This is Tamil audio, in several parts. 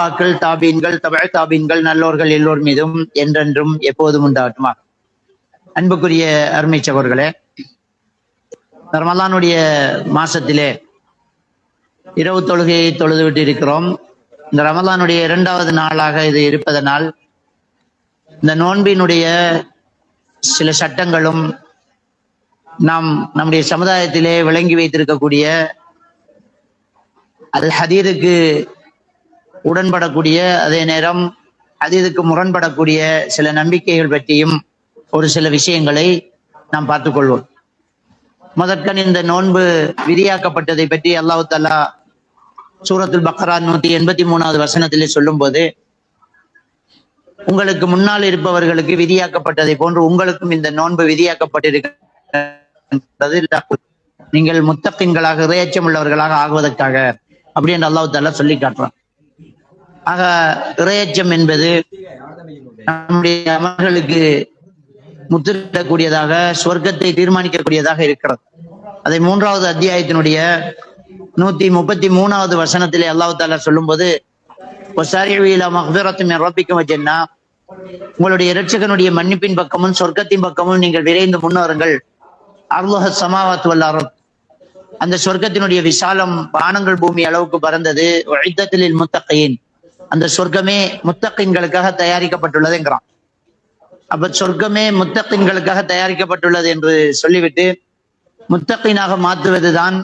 சஹாபாக்கள் தாபீன்கள் தமிழ் தாபீன்கள் நல்லோர்கள் எல்லோர் மீதும் என்றென்றும் எப்போதும் உண்டாகட்டுமா அன்புக்குரிய அருமை சகோர்களே ரமலானுடைய மாசத்திலே இரவு தொழுகையை தொழுது விட்டு இருக்கிறோம் இந்த ரமலானுடைய இரண்டாவது நாளாக இது இருப்பதனால் இந்த நோன்பினுடைய சில சட்டங்களும் நாம் நம்முடைய சமுதாயத்திலே விளங்கி வைத்திருக்கக்கூடிய அல் ஹதீருக்கு உடன்படக்கூடிய அதே நேரம் அதீதுக்கு முரண்படக்கூடிய சில நம்பிக்கைகள் பற்றியும் ஒரு சில விஷயங்களை நாம் பார்த்துக் கொள்வோம் முதற்கண் இந்த நோன்பு விதியாக்கப்பட்டதை பற்றி அல்லாஹு தல்லா சூரத்துல் பக்ரா நூத்தி எண்பத்தி மூணாவது வசனத்திலே சொல்லும் போது உங்களுக்கு முன்னால் இருப்பவர்களுக்கு விதியாக்கப்பட்டதை போன்று உங்களுக்கும் இந்த நோன்பு விதியாக்கப்பட்டிருக்கிறது நீங்கள் முத்தப்பின்களாக இறையச்சம் உள்ளவர்களாக ஆகுவதற்காக அப்படி என்று அல்லாஹு தாலா சொல்லி காட்டுறான். ஆக இறையச்சம் என்பது நம்முடைய அமர்களுக்கு முத்திரிடக்கூடியதாக சொர்க்கத்தை தீர்மானிக்கக்கூடியதாக இருக்கிறது. அதை மூன்றாவது அத்தியாயத்தினுடைய நூத்தி முப்பத்தி மூணாவது வசனத்திலே அல்லாஹு தாலா சொல்லும் போது ஜென்னா. உங்களுடைய இரட்சகனுடைய மன்னிப்பின் பக்கமும் சொர்க்கத்தின் பக்கமும் நீங்கள் விரைந்து முன்னோருங்கள் அர்லோக சமாவாத் வல்லாரம் அந்த சொர்க்கத்தினுடைய விசாலம் வானங்கள் பூமி அளவுக்கு பறந்தது. முத்தகையின். அந்த சொர்க்கமே முத்தக்கின்களுக்காக தயாரிக்கப்பட்டுள்ளதுங்கிறான். அப்ப சொர்க்கமே முத்தக்கின்களுக்காக தயாரிக்கப்பட்டுள்ளது என்று சொல்லிவிட்டு முத்தக்கினாக மாற்றுவதுதான்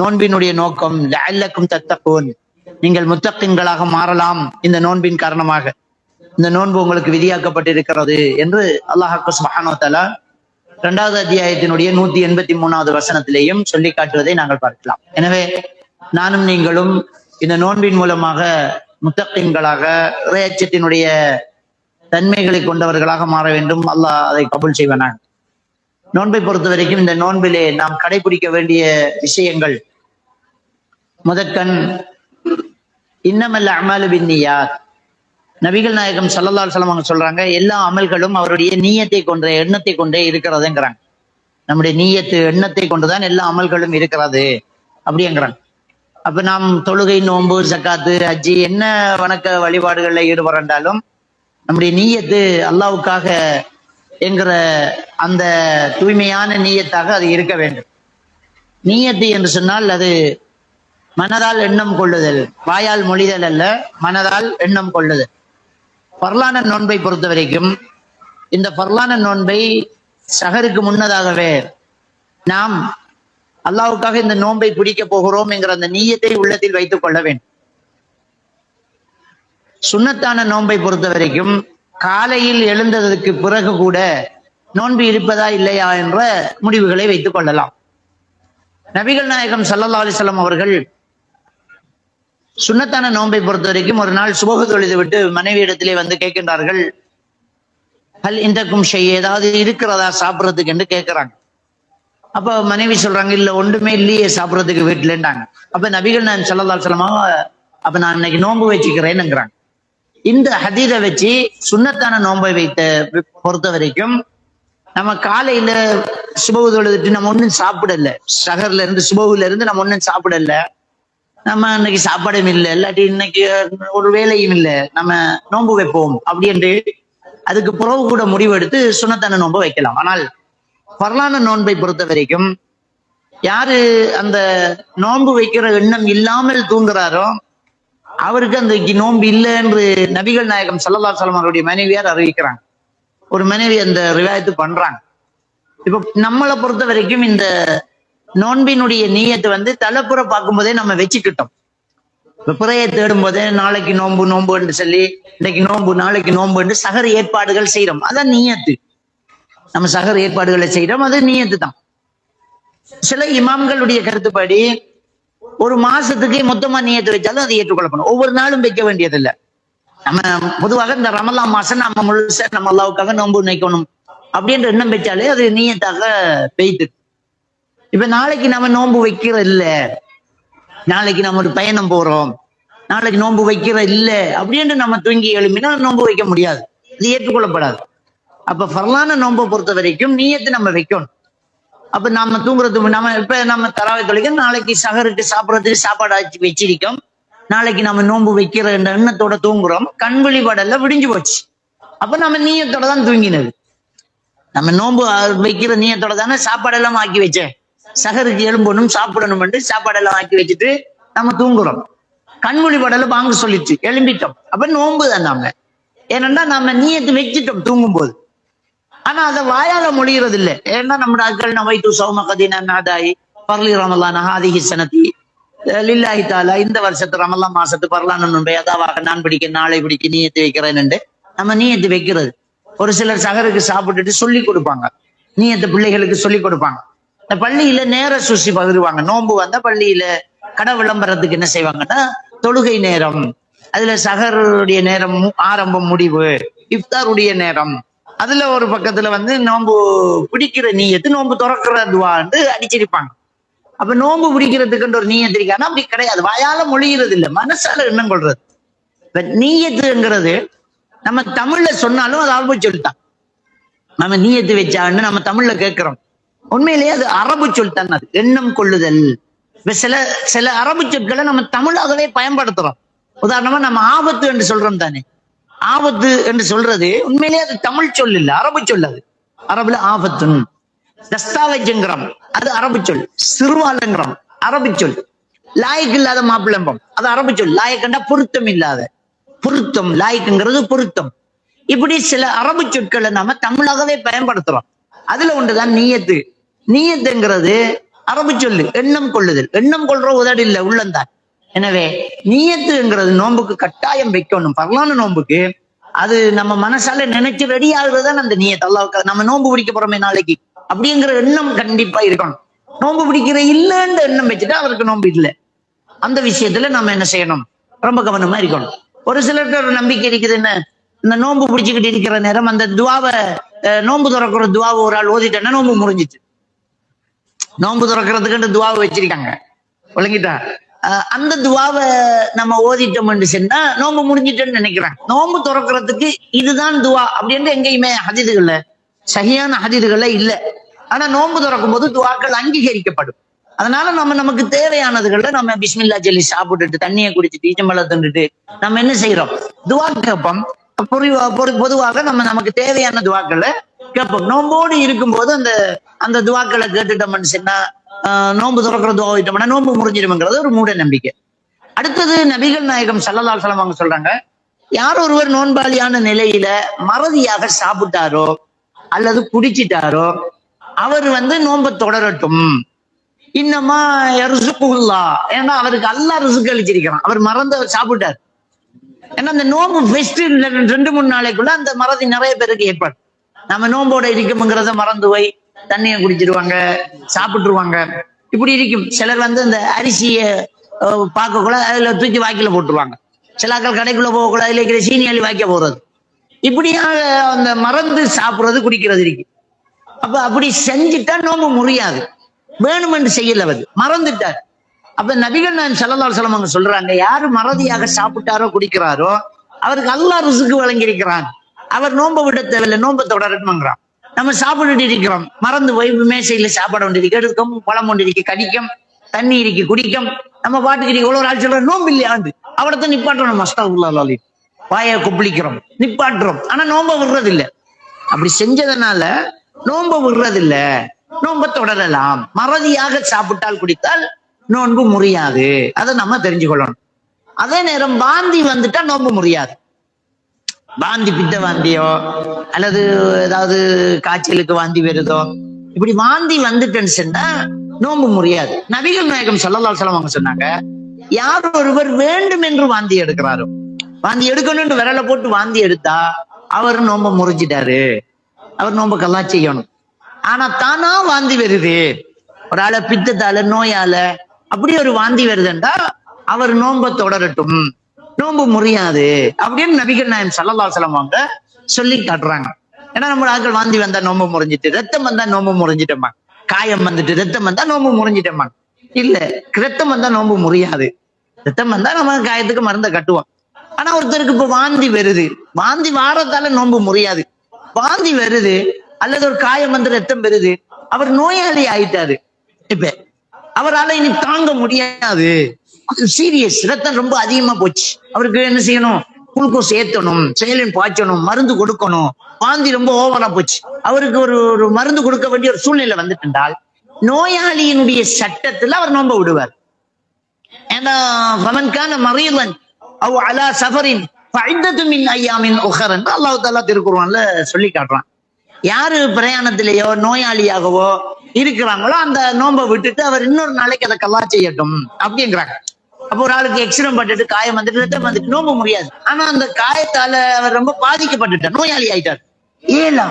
நோன்பினுடைய நோக்கம். லல்லக்கும் தத்தப்போன் நீங்கள் முத்தக்கின்களாக மாறலாம் இந்த நோன்பின் காரணமாக. இந்த நோன்பு உங்களுக்கு விதியாக்கப்பட்டிருக்கிறது என்று அல்லாஹாக்கு சுபஹானோ தலா இரண்டாவது அத்தியாயத்தினுடைய நூத்தி எண்பத்தி மூணாவது வசனத்திலேயும் சொல்லி காட்டுவதை நாங்கள் பார்க்கலாம். எனவே நானும் நீங்களும் இந்த நோன்பின் மூலமாக முத்தகின்களாக இறையச்சத்தினுடைய தன்மைகளை கொண்டவர்களாக மாற வேண்டும். அல்லாஹ் அதை கபுல் செய்வனாக நோன்பை பொறுத்த வரைக்கும் இந்த நோன்பிலே நாம் கடைபிடிக்க வேண்டிய விஷயங்கள். முதற்கண் இன்னமல்ல அமலு பின்னியார் நபிகள் நாயகம் சல்லல்லால் சலம் அவங்க சொல்றாங்க எல்லா அமல்களும் அவருடைய நீயத்தை கொண்ட எண்ணத்தை கொண்டே இருக்கிறதுங்கிறாங்க. நம்முடைய நீயத்து எண்ணத்தை கொண்டுதான் எல்லா அமல்களும் இருக்கிறது. அப்படிங்கிறாங்க அப்ப நாம் தொழுகை நோன்பு ஜக்காத்து அஜி என்ன வணக்க வழிபாடுகளில் ஈடுபடண்டாலும் நம்முடைய நீயத்து அல்லாவுக்காக என்கிற அந்த தூய்மையான நீயத்தாக அது இருக்க வேண்டும். நீயத்து என்று சொன்னால் அது மனதால் எண்ணம் கொள்ளுதல் வாயால் மொழிதல் அல்ல மனதால் எண்ணம் கொள்ளுதல். பர்லான நோன்பை பொறுத்த வரைக்கும் இந்த பர்லான நோன்பை சகருக்கு முன்னதாகவே நாம் அல்லாவுக்காக இந்த நோன்பை பிடிக்க போகிறோம் என்கிற அந்த நீயத்தை உள்ளத்தில் வைத்துக் கொள்ள வேண்டும். சுண்ணத்தான நோன்பை பொறுத்த வரைக்கும் காலையில் எழுந்ததற்கு பிறகு கூட நோன்பு இருப்பதா இல்லையா என்ற முடிவுகளை வைத்துக் கொள்ளலாம். நபிகள் நாயகம் சல்லல்லா அலிசல்லாம் அவர்கள் சுண்ணத்தான நோன்பை பொறுத்த வரைக்கும் ஒரு நாள் சுபகு தொழுது விட்டு மனைவி இடத்திலே வந்து கேட்கின்றார்கள் ஹல் இந்தக்கும் செய்ய ஏதாவது இருக்கிறதா சாப்பிட்றதுக்கு? என்று கேட்கிறாங்க. அப்ப மனைவி சொல்றாங்க இல்ல ஒன்றுமே இல்லையே சாப்பிட்றதுக்கு வீட்டுலன்றாங்க. அப்ப நபிகள் நான் சொல்லதால் சொல்லமா அப்ப நான் இன்னைக்கு நோன்பு வச்சுக்கிறேன்னுங்கிறாங்க. இந்த ஹதீரை வச்சு சுண்ணத்தான நோன்பை வைத்த பொறுத்த வரைக்கும் நம்ம காலையில சுபவு தொழுதுட்டு நம்ம ஒன்றும் சாப்பிடல. சகர்ல இருந்து சுபவுல இருந்து நம்ம ஒன்றும் சாப்பிடல. நம்ம இன்னைக்கு சாப்பாடும் இல்லை இல்லாட்டி இன்னைக்கு ஒரு வேலையும் இல்லை. நம்ம நோன்பு வைப்போம் அப்படின்ட்டு அதுக்கு பிறகு கூட முடிவெடுத்து சுண்ணத்தான நோன்பு வைக்கலாம். ஆனால் வரலான நோன்பை பொறுத்த வரைக்கும் யாரு அந்த நோன்பு வைக்கிற எண்ணம் இல்லாமல் தூங்குறாரோ அவருக்கு அந்த நோன்பு இல்லை என்று நபிகள் நாயகம் சல்லல்லா சலம் அவருடைய மனைவியார் அறிவிக்கிறாங்க. ஒரு மனைவி அந்த ரிவாயத்து பண்றாங்க. இப்ப நம்மளை பொறுத்த வரைக்கும் இந்த நோன்பினுடைய நீயத்தை வந்து தலைப்புற பார்க்கும்போதே நம்ம வச்சுக்கிட்டோம். பிறையை தேடும் போதே நாளைக்கு நோன்பு நோன்புன்னு சொல்லி இன்னைக்கு நோன்பு நாளைக்கு நோன்புன்னு சகர ஏற்பாடுகள் செய்யறோம் அதான் நீயத்து. நம்ம சகர ஏற்பாடுகளை செய்யறோம் அது நீயத்து தான் சில இமாம்களுடைய கருத்துப்படி ஒரு மாசத்துக்கு மொத்தமா நீயத்து வச்சாலும் அதை ஏற்றுக்கொள்ளப்படும் ஒவ்வொரு நாளும் வைக்க வேண்டியதில்லை. நம்ம பொதுவாக இந்த ரமலா மாசம் நம்ம முழுசா நம்ம அல்லாவுக்காக நோன்பு நினைக்கணும் அப்படின்ற எண்ணம் வச்சாலே அது நீயத்தாக பெய்து. இப்ப நாளைக்கு நம்ம நோன்பு வைக்கிற இல்ல? நாளைக்கு நம்ம ஒரு பயணம் போறோம். நாளைக்கு நோன்பு வைக்கிற இல்ல? அப்படின்னு நம்ம தூங்கி எழுப்பினா நோன்பு வைக்க முடியாது. இது ஏற்றுக்கொள்ளப்படாது. அப்ப ஃபர்லான நோன்பை பொறுத்த வரைக்கும் நீயத்து நம்ம வைக்கணும். அப்ப நாம தூங்குறதுக்கு நம்ம இப்ப நம்ம தராவை தொலைக்க நாளைக்கு சகருக்கு சாப்பிடறதுக்கு சாப்பாடு ஆச்சு வச்சிருக்கோம். நாளைக்கு நம்ம நோன்பு வைக்கிற என்ற எண்ணத்தோட தூங்குறோம். கண் விழிபடல விடிஞ்சு போச்சு. அப்ப நம்ம நீயத்தோட தான் தூங்கினது. நம்ம நோன்பு வைக்கிற நீயத்தோட தானே சாப்பாடெல்லாம் ஆக்கி வச்சேன். சகருக்கு எலும்பணும் சாப்பிடணும் சாப்பாடெல்லாம் ஆக்கி வச்சுட்டு நம்ம தூங்குறோம். கண்மொழி படல வாங்க சொல்லிச்சு. எழும்பிட்டோம். அப்ப நோன்பு தான் நாம. ஏனென்றா நம்ம நீயத்து வச்சுட்டோம் தூங்கும் போது ஆனா அதை வாயால மொழிகிறது இல்லை ஏன்னா நம்ம ஆட்கள் நவைத்து சௌம கதீன நாதாயி பர்லி ரமலான் ஹாதிஹி சனதி லில்லாஹி தாலா இந்த வருஷத்து ரமலான் மாசத்து பரலான்னு நோன்பை அதாவாக நான் பிடிக்க நாளை பிடிக்க நீயத்து வைக்கிறேன்னு நம்ம நீயத்து வைக்கிறது. ஒரு சிலர் சகருக்கு சாப்பிட்டுட்டு சொல்லி கொடுப்பாங்க. நீயத்து பிள்ளைகளுக்கு சொல்லி கொடுப்பாங்க. இந்த பள்ளியில நேர சுசி பகிர்வாங்க. நோன்பு வந்தா பள்ளியில கடை விளம்பரத்துக்கு என்ன செய்வாங்கன்னா தொழுகை நேரம். அதுல சகருடைய நேரம் ஆரம்பம் முடிவு. இஃப்தாருடைய நேரம். அதுல ஒரு பக்கத்துல வந்து நோம்பு பிடிக்கிற நீயத்து நோன்பு துறக்கிறதுவான்னு அடிச்சிருப்பாங்க. அப்ப நோம்பு பிடிக்கிறதுக்குன்ற ஒரு நீயத்து இருக்கானா அப்படி கிடையாது. வாயால மொழிகிறது இல்ல மனசால எண்ணம் கொள்றது. இப்ப நீயத்துங்கிறது நம்ம தமிழ்ல சொன்னாலும் அது அரபு சொல்லிட்டான் நம்ம நீயத்து வச்சான்னு நம்ம தமிழ்ல கேட்கிறோம். உண்மையிலேயே அது அரபு சொல் அது. எண்ணம் கொள்ளுதல். இப்ப சில சில அரபு சொற்களை நம்ம தமிழாகவே பயன்படுத்துறோம். உதாரணமா நம்ம ஆபத்து என்று சொல்றோம் தானே. ஆபத்து என்று சொல்றது உண்மையிலேயே அது தமிழ் சொல் இல்ல அரபு சொல் அது. அரபுல ஆபத்துன்னு தஸ்தாவேஜுங்கிறோம் அது அரபு சொல். சிறுவாலங்கிறோம் அரபு சொல். லாய்க்கு இல்லாத மாப்பிளம்பம் அது அரபு சொல். லாயக்கண்டா பொருத்தம் இல்லாத. பொருத்தம். லாய்க்குங்கிறது பொருத்தம். இப்படி சில அரபு சொற்களை நாம தமிழாகவே பயன்படுத்துறோம். அதுல ஒன்றுதான் நீயத்து. நீயத்துங்கிறது அரபு சொல்லு. எண்ணம் கொள்ளுதல். எண்ணம் கொள்ற உதடு இல்லை உள்ளந்தான் எனவே நீயத்துங்கிறது நோன்புக்கு கட்டாயம் வைக்கணும். பரலான நோன்புக்கு அது நம்ம மனசால நினைச்சு ரெடி ஆகுறதுதான் அந்த நீயத் அல்லாவுக்கு நம்ம நோன்பு பிடிக்க போறோமே நாளைக்கு. அப்படிங்கிற எண்ணம் கண்டிப்பா இருக்கணும். நோன்பு பிடிக்கிற இல்லைன்ற எண்ணம் வச்சுட்டு அவருக்கு நோன்பு இல்லை. அந்த விஷயத்துல நம்ம என்ன செய்யணும்? ரொம்ப கவனமா இருக்கணும். ஒரு சிலருக்கு ஒரு நம்பிக்கை இருக்குது என்ன? இந்த நோன்பு பிடிச்சுக்கிட்டு இருக்கிற நேரம் அந்த துவாவை அஹ், நோன்பு திறக்கிற துவாவை ஒரு ஆள் ஓதிட்டேன்னா நோன்பு முடிஞ்சிச்சு நோன்பு திறக்கிறதுக்கு துவாவை வச்சிருக்காங்க. ஒழுங்கிட்டா அந்த துவாவை நம்ம ஓதிட்டோம்னு சொன்னா நோம்பு முடிஞ்சிட்டேன்னு நினைக்கிறேன். நோம்பு துறக்கிறதுக்கு இதுதான் துவா அப்படின்னு எங்கேயுமே ஹதிதுகள்ல சரியான ஹதிதுகள்ல இல்ல. ஆனா நோன்பு துறக்கும் போது துவாக்கள் அங்கீகரிக்கப்படும். அதனால நம்ம நமக்கு தேவையானதுகள்ல நம்ம பிஸ்மில்லா சொல்லி சாப்பிட்டுட்டு தண்ணியை குடிச்சிட்டு ஈச்சம்பழம் தின்னுட்டு நம்ம என்ன செய்யறோம் துவா கேட்போம். பொதுவாக நம்ம நமக்கு தேவையான துவாக்களை கேட்போம். நோம்போடு இருக்கும்போது அந்த அந்த துவாக்களை கேட்டுட்டோம்னு சொன்னா நோன்பு திறக்கிற துவா விட்டோம்னா நோன்பு முறிஞ்சிடும்ங்கிறது ஒரு மூட நம்பிக்கை. அடுத்தது நபிகள் நாயகம் சல்லல்லாஹு செலவாங்க அவங்க சொல்றாங்க யார் ஒருவர் நோன்பாளியான நிலையில மறதியாக சாப்பிட்டாரோ அல்லது குடிச்சிட்டாரோ அவர் வந்து நோன்பை தொடரட்டும். இன்னமா யர்சுக்குல்லா ஏன்னா அவருக்கு அல்லா ரிசுக்கு அளிச்சிருக்கிறான். அவர் மறந்து அவர் சாப்பிட்டார். ஏன்னா அந்த நோம்பு ஃபெஸ்ட் ரெண்டு மூணு நாளைக்குள்ள அந்த மறதி நிறைய பேருக்கு ஏற்படும். நம்ம நோம்போட இருக்கும்ங்கிறத மறந்து போய் தண்ணியை குடிச்சிருவாங்க சாப்பிட்டுருவாங்க. இப்படி இருக்கும். சிலர் வந்து இந்த அரிசியை அஹ், பார்க்கக்குள்ள அதுல தூக்கி வாக்கில போட்டுருவாங்க. சில கடைக்குள்ள போகக்குள்ள அதுல இருக்கிற சீனி அள்ளி வாய்க்க போறது. இப்படியாக அந்த மறந்து சாப்பிடுறது குடிக்கிறது இருக்கு. அப்ப அப்படி செஞ்சுட்டா நோம்பு முறியாது. வேணுமென்று செய்யல அது. மறந்துட்டார் அப்ப நபிகள் நான் செல்லதால் செல்லம் அவங்க சொல்றாங்க யாரு மறதியாக சாப்பிட்டாரோ குடிக்கிறாரோ அவருக்கு அல்லா ரிசுக்கு வழங்கியிருக்கிறான். அவர் நோன்பை விட தேவையில்லை நோன்பை தொடரணுங்கிறான் நம்ம சாப்பிட்டுட்டு இருக்கிறோம் மறந்து போய் மேசையில சாப்பிட ஒன்று எடுக்கும் பழம் ஒன்று கடிக்கும். தண்ணி இருக்கு. குடிக்கும். நம்ம பாட்டுக்கு இவ்வளவு ஆள் சொல்ற நோம்பு இல்லையாண்டு அவடத்தை நிப்பாட்டணும். மஸ்தாவுல்லாலி வாயை குப்பிளிக்கிறோம். நிப்பாட்டுறோம். ஆனா நோம்ப விடுறது இல்ல அப்படி செஞ்சதுனால நோம்ப விடுறது இல்ல நோம்ப தொடரலாம். மறதியாக சாப்பிட்டால் குடித்தால் நோன்பு முறியாது. அதை நம்ம தெரிஞ்சுக்கொள்ளணும். அதே நேரம் வாந்தி வந்துட்டா நோன்பு முறியாது. வாந்தி பித்த வாந்தியோ அல்லது ஏதாவது காய்ச்சலுக்கு வாந்தி வருதோ இப்படி வாந்தி வந்துட்டேன்னு சொன்னா நோன்பு முடியாது நபிகள் நாயகம் ஸல்லல்லாஹு அலைஹி அவங்க சொன்னாங்க யார் ஒருவர் வேண்டும் என்று வாந்தி எடுக்கிறாரோ வாந்தி எடுக்கணும்னு விரல போட்டு வாந்தி எடுத்தா அவர் நோம்ப முறிஞ்சிட்டாரு. அவர் நோம்ப கல்லா செய்யணும். ஆனா தானா வாந்தி வருது. ஒரு ஆளை பித்தத்தால நோயால அப்படி ஒரு வாந்தி வருதுண்டா அவர் நோன்பை தொடரட்டும். நோன்பு முறியாது அப்படின்னு நபிகள் நாயம் சல்லல்லா அவங்க சொல்லி காட்டுறாங்க. ஏன்னா நம்ம ஆட்கள் வாந்தி வந்தா நோம்பு முறிஞ்சிட்டு ரத்தம் வந்தா நோம்பு முறிஞ்சிட்டோமா காயம் வந்துட்டு ரத்தம் வந்தா நோம்பு முறிஞ்சிட்டோமா இல்ல ரத்தம் வந்தா நோம்பு முறியாது. ரத்தம் வந்தா நம்ம காயத்துக்கு மருந்தை கட்டுவோம். ஆனா ஒருத்தருக்கு இப்ப வாந்தி வருது. வாந்தி வாரத்தால நோன்பு முறியாது. வாந்தி வருது அல்லது ஒரு காயம் வந்து ரத்தம் வருது அவர் நோயாளி ஆயிட்டாரு. இப்ப அவரால இனி தாங்க முடியாது. சீரியஸ் ரத்தம் ரொம்ப அதிகமா போச்சு. அவருக்கு என்ன செய்யணும்? குளுக்கோஸ் ஏத்தணும் செயலின் பாய்ச்சணும் மருந்து கொடுக்கணும். வாந்தி ரொம்ப ஓவரா போச்சு. அவருக்கு ஒரு ஒரு மருந்து கொடுக்க வேண்டிய ஒரு சூழ்நிலை வந்துட்டால் நோயாளியினுடைய சட்டத்துல அவர் நோம்ப விடுவார். ஏன்னா ஃபமன்கான மரியலன் அவ் அலா சஃபரின் ஃபைதத்து மின் ஐயாமின் உஹரன் அல்லாஹ் தாலா திருக்குறான்ல சொல்லி காட்டுறான். யாரு பிரயாணத்திலேயோ நோயாளியாகவோ இருக்கிறாங்களோ அந்த நோன்பை விட்டுட்டு அவர் இன்னொரு நாளைக்கு அதை கல்லா செய்யட்டும் அப்படிங்கிறாங்க. அப்போ ஒரு ஆளுக்கு எக்ஸிடம் பட்டுட்டு காயம் வந்துட்டு ரத்தம் வந்துட்டு நோம்ப முடியாது. ஆனா அந்த காயத்தால அவர் ரொம்ப பாதிக்கப்பட்டுட்டார் நோயாளி ஆயிட்டார். ஏலா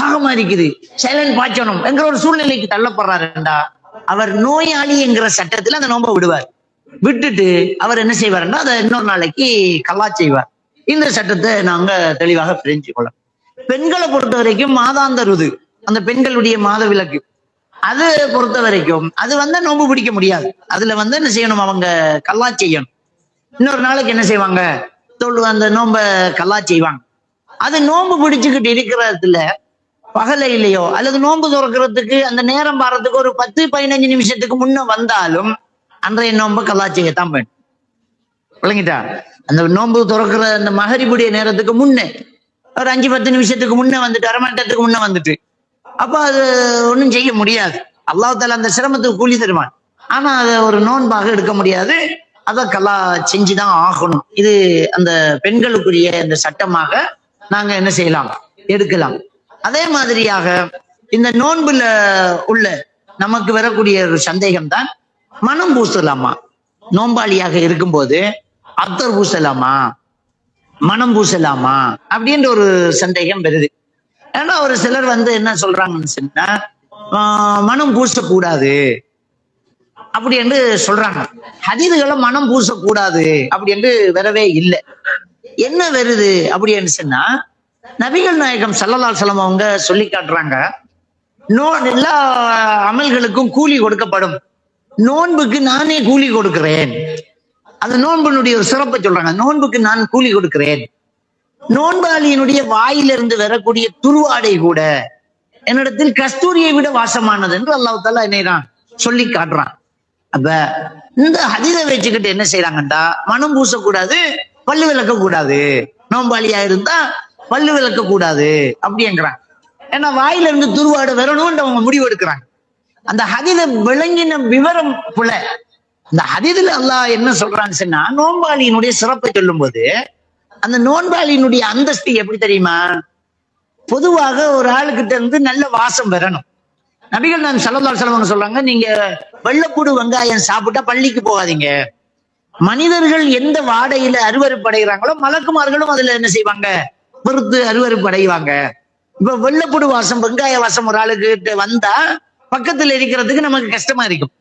தாகமா இருக்குது. சைலண்ட் பாய்ச்சணும். என்கிற ஒரு சூழ்நிலைக்கு தள்ளப்படுறாருண்டா. அவர் நோயாளி என்கிற சட்டத்துல அந்த நோன்பை விடுவார். விட்டுட்டு அவர் என்ன செய்வாருன்னா அதை இன்னொரு நாளைக்கு கல்லா செய்வார். இந்த சட்டத்தை நாங்க தெளிவாக பிரிஞ்சு கொள்ள பெண்களை பொறுத்த வரைக்கும் மாதாந்த ருது. அந்த பெண்களுடைய மாத விளக்கு அது பொறுத்த வரைக்கும் அது வந்து நோம்பு பிடிக்க முடியாது. அதுல வந்து என்ன செய்யணும் அவங்க? கல்லா செய்யணும். இன்னொரு நாளைக்கு என்ன செய்வாங்க? தொழு அந்த நோம்ப கல்லா செய்வாங்க. அது நோன்பு பிடிச்சுக்கிட்டு இருக்கிறதுல பகலையிலையோ அல்லது நோன்பு துறக்கிறதுக்கு அந்த நேரம் பாடுறதுக்கு ஒரு பத்து பதினஞ்சு நிமிஷத்துக்கு முன்ன வந்தாலும் அன்றைய நோன்பு கல்லா செய்யத்தான் வேணும். விளங்கிட்டா? அந்த நோன்பு துறக்கிற அந்த மகரிபுடைய நேரத்துக்கு முன்னே ஒரு அஞ்சு பத்து நிமிஷத்துக்கு முன்ன வந்துட்டு அரை மணி நேரத்துக்கு முன்ன வந்துட்டு அப்ப அது ஒன்றும் செய்ய முடியாது. அல்லாஹால அந்த சிரமத்துக்கு கூலி தருவான். ஆனா அதை ஒரு நோன்பாக எடுக்க முடியாது. அதை கலா செஞ்சுதான் ஆகணும். இது அந்த பெண்களுக்குரிய இந்த சட்டமாக நாங்க என்ன செய்யலாம்? எடுக்கலாம். அதே மாதிரியாக இந்த நோன்புல உள்ள நமக்கு வரக்கூடிய ஒரு சந்தேகம் தான் மனம் பூசலாமா? நோம்பாளியாக இருக்கும்போது அத்தர் பூசலாமா? மனம் பூசலாமா? அப்படின்ற ஒரு சந்தேகம் வருது. ஏன்னா ஒரு சிலர் வந்து என்ன சொல்றாங்கன்னு சொன்னா ஆஹ் மனம் பூசக்கூடாது. அப்படி என்று சொல்றாங்க. ஹதீதுகளை மனம் பூசக்கூடாது அப்படி என்று வரவே இல்லை. என்ன வருது அப்படின்னு சொன்னா நபிகள் நாயகம் சல்லலால் செல்லம் அவங்க சொல்லி காட்டுறாங்க நோ எல்லா அமல்களுக்கும் கூலி கொடுக்கப்படும். நோன்புக்கு நானே கூலி கொடுக்கிறேன். அந்த நோன்பினுடைய ஒரு சிறப்பை சொல்றாங்க நோன்புக்கு நான் கூலி கொடுக்கிறேன். நோன்பாளியினுடைய வாயிலிருந்து வரக்கூடிய துருவாடை கூட என்னிடத்தில் கஸ்தூரியை விட வாசமானது என்று அல்லாஹ் தாலா என்னை சொல்லி காட்டுறான். அப்ப இந்த ஹதீதை வச்சுக்கிட்டு என்ன செய்யறாங்கண்டா மனம் பூசக்கூடாது பல்லு விளக்க கூடாது நோம்பாளியா இருந்தா பல்லு விளக்க கூடாது அப்படிங்கிறான். ஏன்னா வாயில இருந்து துருவாடு வரணும்னு அவங்க முடிவு எடுக்கிறாங்க. அந்த ஹதித விளங்கின விவரம் புல. இந்த ஹதிதில் அல்லாஹ் என்ன சொல்றான்னு சொன்னா நோம்பாளியினுடைய சிறப்பை சொல்லும்போது அந்த நோன்பாளியினுடைய அந்தஸ்து எப்படி தெரியுமா? பொதுவாக ஒரு ஆளுகிட்ட இருந்து நல்ல வாசம் வரணும். நபிகள் நான் சல்லல்லா செலவங்க சொல்றாங்க நீங்க வெள்ளப்பூடு வெங்காயம் சாப்பிட்டா பள்ளிக்கு போகாதீங்க. மனிதர்கள் எந்த வாடையில அருவருப்படைகிறாங்களோ மலக்குமார்களும் அதுல என்ன செய்வாங்க? பொறுத்து அருவருப்படைவாங்க. இப்ப வெள்ளப்பூடு வாசம் வெங்காய வாசம் ஒரு ஆளுக்கு வந்தா பக்கத்துல இருக்கிறதுக்கு நமக்கு கஷ்டமா இருக்கும்.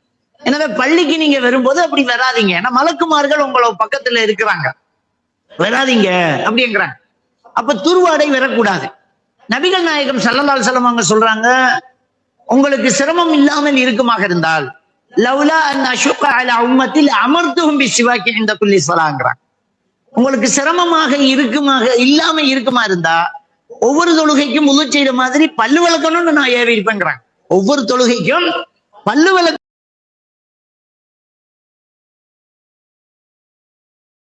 எனவே பள்ளிக்கு நீங்க வரும்போது அப்படி வராதீங்க. ஏன்னா மலக்குமார்கள் உங்கள பக்கத்துல இருக்கிறாங்க. வராதீங்க. அப்படிங்கிறாங்க. அப்ப துருவாடை வரக்கூடாது. நபிகள் நாயகம் சல்லல்லால் செல்லம் அவங்க சொல்றாங்க உங்களுக்கு சிரமம் இல்லாமல் இருக்குமாக இருந்தால் லவ்லா அன் அஷுக அல உம்மத்தில் அமர்த்துகும் சிவாக்கி இந்த குல்லி சொலாங்கிறாங்க உங்களுக்கு சிரமமாக இருக்குமாக இல்லாம இருக்குமா இருந்தா ஒவ்வொரு தொழுகைக்கும் முழு செய்யற மாதிரி பல்லு விளக்கணும்னு நான் ஏவி இருப்பேங்கிறாங்க. ஒவ்வொரு தொழுகைக்கும் பல்லு விளக்க